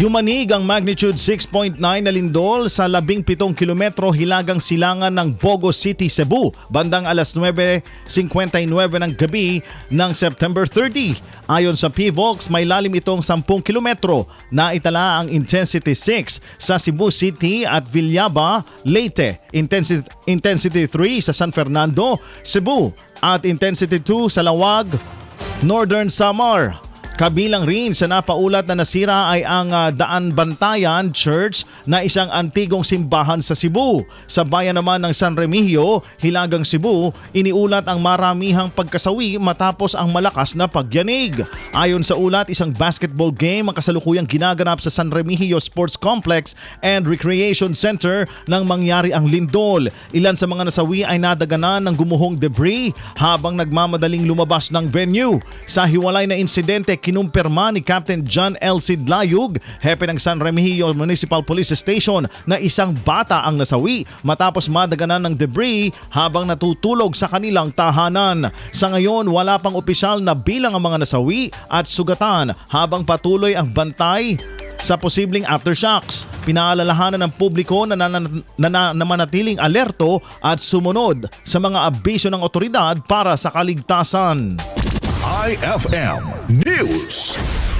Yumanig ang magnitude 6.9 na lindol sa 17 kilometro hilagang silangan ng Bogo City, Cebu, bandang alas 9.59 ng gabi ng September 30. Ayon sa PVOX, may lalim itong 10 kilometro na itala ang intensity 6 sa Cebu City at Villaba, Leyte, intensity, intensity 3 sa San Fernando, Cebu at intensity 2 sa Lawag, Northern Samar. Kabilang rin sa napaulat na nasira ay ang ah, Daan Bantayan Church na isang antigong simbahan sa Cebu. Sa bayan naman ng San Remigio, Hilagang Cebu, iniulat ang maramihang pagkasawi matapos ang malakas na pagyanig. Ayon sa ulat, isang basketball game ang kasalukuyang ginaganap sa San Remigio Sports Complex and Recreation Center nang mangyari ang lindol. Ilan sa mga nasawi ay nadaganan ng gumuhong debris habang nagmamadaling lumabas ng venue. Sa hiwalay na insidente, kinumpirma ni Captain John L. Sidlayug, hepe ng San Remigio Municipal Police Station na isang bata ang nasawi matapos madaganan ng debris habang natutulog sa kanilang tahanan. Sa ngayon, wala pang opisyal na bilang ang mga nasawi at sugatan habang patuloy ang bantay sa posibleng aftershocks. Pinaalalahanan ng publiko na, nanan- na, na, na alerto at sumunod sa mga abiso ng otoridad para sa kaligtasan. IFM News.